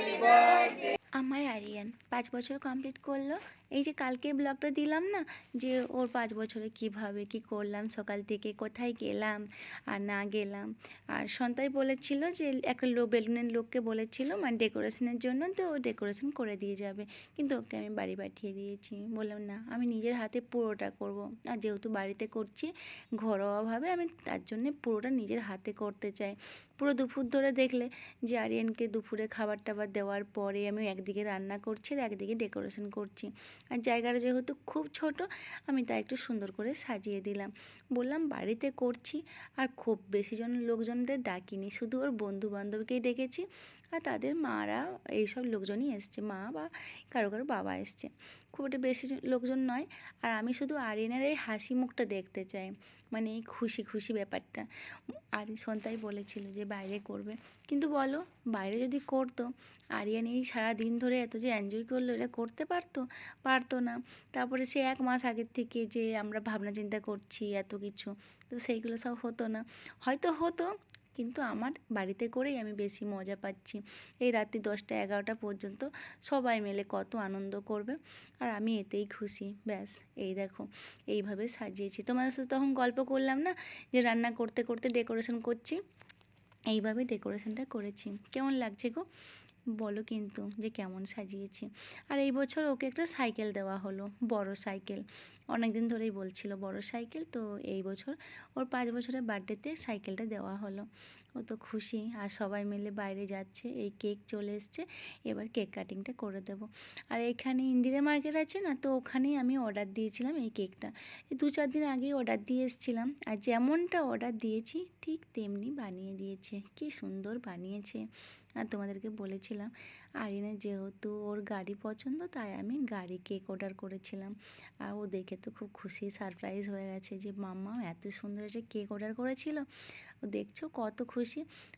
Happy birthday. আমার আরিয়ান পাঁচ বছর কমপ্লিট করল। এই যে কালকে ব্লগটা দিলাম না, যে ওর পাঁচ বছরে কীভাবে কি করলাম, সকাল থেকে কোথায় গেলাম আর না গেলাম। আর সন্তাই বলেছিল যে, একটা লোক বেলুনের লোককে বলেছিল মানে ডেকোরেশনের জন্য তো ও ডেকোরেশন করে দিয়ে যাবে। কিন্তু ওকে আমি বাড়ি পাঠিয়ে দিয়েছি। বললাম, না, আমি নিজের হাতে পুরোটা করব। আর যেহেতু বাড়িতে করছি, ঘরোয়াভাবে আমি তার জন্যে পুরোটা নিজের হাতে করতে চাই। পুরো দুপুর ধরে দেখলে যে আরিয়ানকে দুপুরে খাবার টাবার দেওয়ার পরে আমি একদিকে রান্না করছি আর একদিকে ডেকোরেশন করছি। আর জায়গাটা যেহেতু খুব ছোট, আমি তা একটু সুন্দর করে সাজিয়ে দিলাম। বললাম, বাড়িতে করছি। আর খুব বেশি জন লোকজনদের ডাকিনি, শুধু ওর বন্ধু বান্ধবকেই ডেকেছি। আর তাদের মারা, এইসব লোকজনই এসছে, মা বা কারও কারও বাবা এসছে। খুব একটা বেশি লোকজন নয়। আর আমি শুধু আরিয়ানের এই হাসি মুখটা দেখতে চাই মানে এই খুশি খুশি ব্যাপারটা। আর সন্তাই বলেছিল যে, বাইরে করবে। কিন্তু বলো, বাইরে যদি করতো, আরিয়ান এই সারা দিন ধরে এত যে এনজয় করল, এটা করতে পারতো? পারতো না। তারপরে সে এক মাস আগের থেকে যে আমরা ভাবনা চিন্তা করছি, এত কিছু, তো সেইগুলো সব হতো না। হয়তো হতো, কিন্তু আমার বাড়িতে করেই আমি বেশি মজা পাচ্ছি। এই রাত্রি দশটা এগারোটা পর্যন্ত সবাই মিলে কত আনন্দ করবে, আর আমি এতেই খুশি। ব্যাস, এই দেখো, এইভাবে সাজিয়েছি। তোমাদের সাথে তখন গল্প করলাম না, যে রান্না করতে করতে ডেকোরেশন করছি? এইভাবে ডেকোরেশনটা করেছি। কেমন লাগছে গো? বলো কিন্তু যে কেমন সাজিয়েছি। আর এই বছর ওকে একটা সাইকেল দেওয়া হলো, বড় সাইকেল। অনেক দিন ধরেই বলছিল বড় সাইকেল, তো এই বছর ওর পাঁচ বছরের বার্থডেতে সাইকেলটা দেওয়া হলো। ও তো খুশি। আর সবাই মিলে বাইরে যাচ্ছে, এই কেক চলে এসছে। এবার কেক কাটিংটা করে দেবো। আর এখানে ইন্দিরা মার্কেট আছে না, তো ওখানেই আমি অর্ডার দিয়েছিলাম এই কেকটা। দু চার দিন আগেই অর্ডার দিয়ে এসেছিলাম। আর যেমনটা অর্ডার দিয়েছি, ঠিক তেমনি বানিয়ে দিয়েছে। কি সুন্দর বানিয়েছে। আর তোমাদেরকে বলেছিলাম আরিনের যেহেতু ওর গাড়ি পছন্দ, তাই আমি গাড়ি কেক অর্ডার করেছিলাম। আর ও দেখে তো খুব খুশি সারপ্রাইজ হয়ে গেছে যে মাম্মা এত সুন্দর একটা কেক অর্ডার করেছিল। ও দেখছ কত খুশি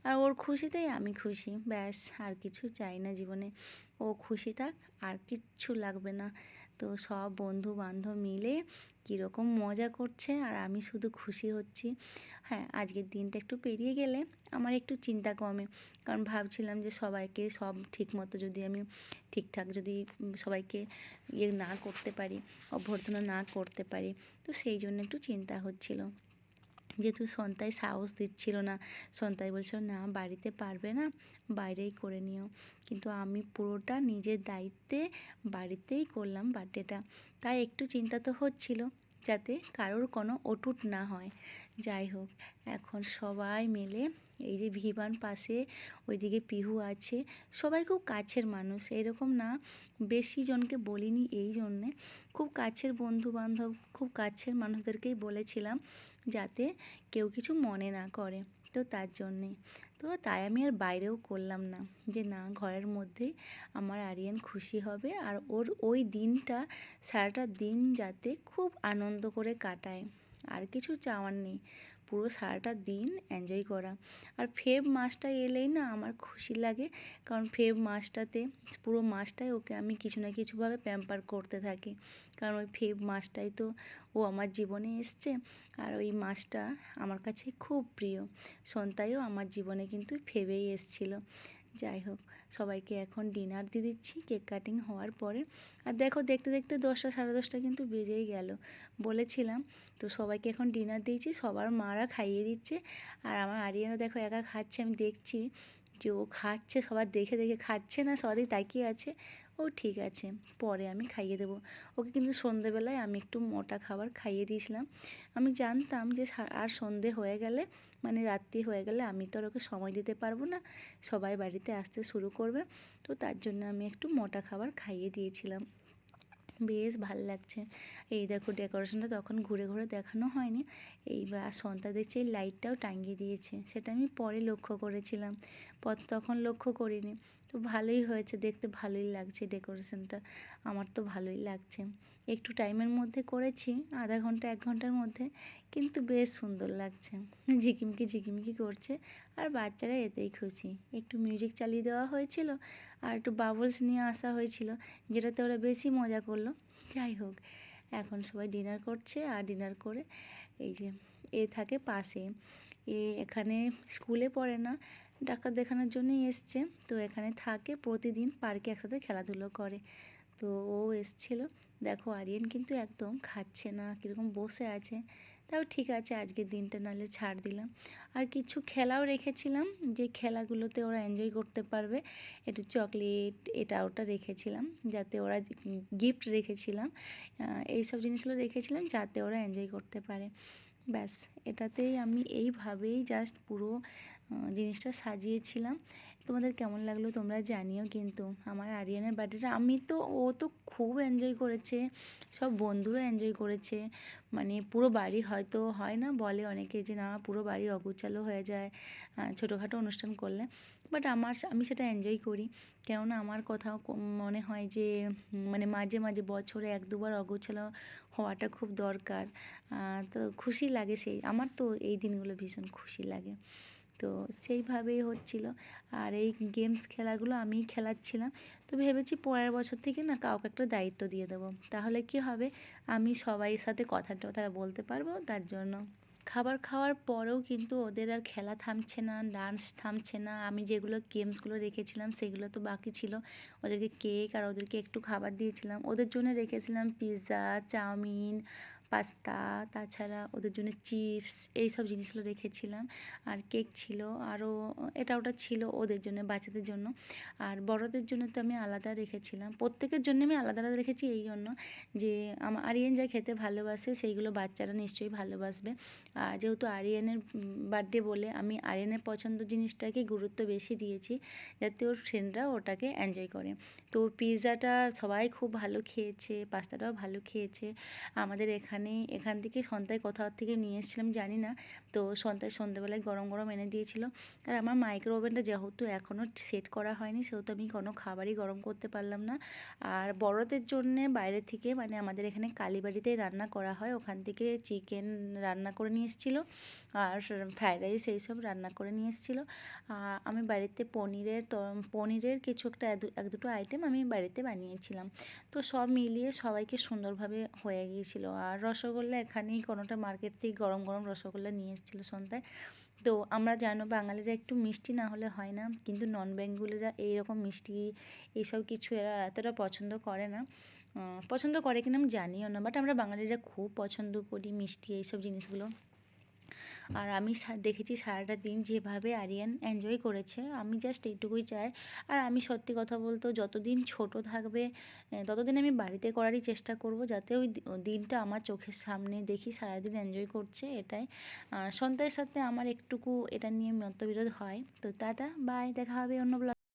আর ওর খুশিতেই আমি খুশি। ব্যাস, আর কিছু চাই না জীবনে। ও খুশি থাক, আর কিচ্ছু লাগবে না। তো সব বন্ধু বান্ধব মিলে কীরকম মজা করছে, আর আমি শুধু খুশি হচ্ছি। হ্যাঁ আজকের দিনটা একটু পেরিয়ে গেলে আমার একটু চিন্তা কমে। কারণ ভাবছিলাম যে সবাইকে সব ঠিকমতো যদি আমি ঠিকঠাক যদি সবাইকে ইয়ে না করতে পারি, অভ্যর্থনা না করতে পারি, তো সেই জন্য একটু চিন্তা হচ্ছিল। যেহেতু সন্তাই সাহস দিচ্ছিল না সন্তাই বলছিল, না, বাড়িতে পারবে না, বাইরেই করে নিও। কিন্তু আমি পুরোটা নিজের দায়িত্বে বাড়িতেই করলাম বার্থডেটা। তাই একটু চিন্তা তো হচ্ছিল যাতে কারোর কোনো অটুট না হয়। যাই হোক, এখন সবাই মিলে এই যে ভিবান পাশে ওইদিকে পিহু আছে, সবাই খুব কাছের মানুষ, এরকম না বেশি জনকে বলিনি এই জন্যে, খুব কাছের বন্ধু বান্ধব খুব কাছের মানুষদেরকেই বলেছিলাম যাতে কেউ কিছু মনে না করে, তো তার জন্যে, তো তাই আমি আর বাইরেও করলাম না, যে না ঘরের মধ্যেই আমার আরিয়ান খুশি হবে আর ওর ওই দিনটা, সারাটা দিন যাতে খুব আনন্দ করে কাটায়। আর কিছু চাওয়ার নেই। পুরো সারাটা দিন এনজয় করা। আর ফেব মাসটা এলেই না আমার খুশি লাগে। কারণ ফেব মাসটাতে, পুরো মাসটাই ওকে আমি কিছু না কিছুভাবে প্যাম্পার করতে থাকি। কারণ ওই ফেব মাসটাই তো ও আমার জীবনে এসছে। আর ওই মাসটা আমার কাছে খুব প্রিয়। সন্তাইও আমার জীবনে কিন্তু ফেবেই এসছিল। যাই হোক, সবাইকে এখন ডিনার দিয়ে দিচ্ছি। কেক কাটিং হওয়ার পরে। আর দেখো, দেখতে দেখতে দশটা, সাড়ে দশটা কিন্তু বেজেই গেল। বলেছিলাম, তো সবাইকে এখন ডিনার দিয়েছি। সবার মারা খাইয়ে দিচ্ছে। আর আমার আরিয়ানা দেখো একা খাচ্ছে, আমি দেখছি যে ও খাচ্ছে, সবার দেখে দেখে খাচ্ছে না সবাই তাকিয়ে আছে। ও ঠিক আছে, পরে আমি খাইয়ে দেবো। ওকে কিন্তু সন্ধেবেলায় আমি একটু মোটা খাবার খাইয়ে দিয়েছিলাম। আমি জানতাম যে আর সন্ধে হয়ে গেলে মানে রাত্রি হয়ে গেলে আমি তো আর ওকে সময় দিতে পারব না, সবাই বাড়িতে আসতে শুরু করবে। তো তার জন্য আমি একটু মোটা খাবার খাইয়ে দিয়েছিলাম। বেশ ভালো লাগছে। এই দেখো ডেকোরেশনটা তখন ঘুরে ঘুরে দেখানো হয়নি। এইবার সন্তা দেখছি এই লাইটটাও টাঙিয়ে দিয়েছে, সেটা আমি পরে লক্ষ্য করেছিলাম। তখন লক্ষ্য করিনি। তো ভালোই হয়েছে, দেখতে ভালোই লাগছে ডেকোরেশনটা আমার তো ভালোই লাগছে। একটু টাইমের মধ্যে করেছি, আধা ঘণ্টা, এক ঘণ্টার মধ্যে, কিন্তু বেশ সুন্দর লাগছে। ঝিকিমিকি ঝিকিমিকি করছে। আর বাচ্চারা এতেই খুশি। একটু মিউজিক চালিয়ে দেওয়া হয়েছিল, আর একটু বাবলস নিয়ে আসা হয়েছিল, যেটাতে ওরা বেশি মজা করল। যাই হোক, এখন সবাই ডিনার করছে, আর ডিনার করে এই যে, এ থাকে পাশে। এ এখানে স্কুলে পড়ে না ডাক্তার দেখানোর জন্যই এসছে। তো এখানে থাকে, প্রতিদিন পার্কে একসাথে খেলাধুলো করে। তো ও এসছিলো। দেখো, আরিয়ান কিন্তু একদম খাচ্ছে না, কীরকম বসে আছে। তাও ঠিক আছে, আজকের দিনটা নাহলে ছাড় দিলাম। আর কিছু খেলাও রেখেছিলাম, যে খেলাগুলোতে ওরা এনজয় করতে পারবে। একটু চকলেট এটা ওটা রেখেছিলাম, যাতে ওরা গিফট রেখেছিলাম। এই সব জিনিসগুলো রেখেছিলাম, যাতে ওরা এনজয় করতে পারে। ব্যাস, এটাতেই আমি এইভাবেই জাস্ট পুরো জিনিসটা সাজিয়েছিলাম। তোমাদের কেমন লাগল তোমরা জানিও কিন্তু। আমার আরিয়ানের বার্থডেটা আমি তো, ও তো খুব এনজয় করেছে, সব বন্ধুরা এনজয় করেছে। মানে পুরো বাড়ি হয়তো হয় না বলে অনেকে যে না, পুরো বাড়ি অগুচালো হয়ে যায় ছোটোখাটো অনুষ্ঠান করলে। বাট আমার, আমি সেটা এনজয় করি। কেননা আমার কোথাও মনে হয় যে মানে মাঝে মাঝে বছরে এক দুবার অগোছালো হওয়াটা খুব দরকার। তো খুশি লাগে সেই, আমার তো এই দিনগুলো ভীষণ খুশি লাগে। তো সেইভাবেই হচ্ছিল। আর এই গেমস খেলাগুলো আমিই খেলাচ্ছিলাম। তো ভেবেছি পরের বছর থেকে না কাউকে একটা দায়িত্ব দিয়ে দেবো। তাহলে কী হবে? আমি সবাইয়ের সাথে কথা টথা বলতে পারব, তার জন্য। খাবার খাওয়ার পরেও কিন্তু ওদের আর খেলা থামছে না ডান্স থামছে না। আমি যেগুলো গেমসগুলো রেখেছিলাম, সেগুলো তো বাকি ছিল। ওদেরকে কেক আর ওদেরকে একটু খাবার দিয়েছিলাম। ওদের জন্য রেখেছিলাম পিৎজা চাউমিন পাস্তা তাছাড়া ওদের জন্য চিপস এই সব জিনিসগুলো রেখেছিলাম। আর কেক ছিল, আরও এটা ওটা ছিল ওদের জন্য, বাচ্চাদের জন্য। আর বড়দের জন্য তো আমি আলাদা রেখেছিলাম। প্রত্যেকের জন্য আমি আলাদা আলাদা রেখেছি এই জন্য যে আমার আরিয়ান যা খেতে ভালোবাসে, সেইগুলো বাচ্চারা নিশ্চয়ই ভালোবাসবে। আর যেহেতু আরিয়ানের বার্থডে বলে, আমি আরিয়ানের পছন্দ জিনিসটাকে গুরুত্ব বেশি দিয়েছি যাতে ওর ফ্রেন্ডরা ওটাকে এনজয় করে। তো পিৎজাটা সবাই খুব ভালো খেয়েছে পাস্তাটাও ভালো খেয়েছে। আমাদের এখানে এখানে এখান থেকে সন্তায় কোথাও থেকে নিয়ে এসেছিলাম, জানি না। তো সন্তায় সন্ধ্যেবেলায় গরম গরম এনে দিয়েছিল। আর আমার মাইক্রো ওভেনটা যেহেতু এখনও সেট করা হয়নি, সেহেতু আমি কোনো খাবারই গরম করতে পারলাম না। আর বড়দের জন্যে বাইরে থেকে মানে আমাদের এখানে কালীবাড়িতেই রান্না করা হয়, ওখান থেকে চিকেন রান্না করে নিয়ে এসেছিল। আর ফ্রায়েড রাইস এইসব রান্না করে নিয়ে এসেছিল। আমি বাড়িতে পনিরের পনিরের কিছু একটা এক দুটো আইটেম আমি বাড়িতে বানিয়েছিলাম। তো সব মিলিয়ে সবাইকে সুন্দরভাবে হয়ে গিয়েছিল। আর রসগোল্লা এখানেই কোনোটা মার্কেট থেকে গরম গরম রসগোল্লা নিয়ে এসেছিল সন্ধ্যায়। তো আমরা জানো বাঙালিরা একটু মিষ্টি না হলে হয় না, কিন্তু নন বেঙ্গলিরা এইরকম মিষ্টি এইসব কিছু এরা এতটা পছন্দ করে না। পছন্দ করে কিনা আমি জানিও না বাট আমরা বাঙালিরা খুব পছন্দ করি মিষ্টি এইসব জিনিসগুলো। আর আমি দেখেছি সারাটা দিন যেভাবে আরিয়ান এনজয় করেছে। আমি জাস্ট এইটুকুই চাই। আর আমি সত্যি কথা বলতে যতদিন ছোট থাকবে ততদিন আমি বাড়িতে করারই চেষ্টা করব যাতে ওই দিনটা আমার চোখের সামনে দেখি সারাদিন এনজয় করছে এটাই। সন্তানের সাথে আমার একটুকু এটা নিয়ে মতবিরোধ হয়। তো টাটা বাই দেখা হবে অন্য ব্লগ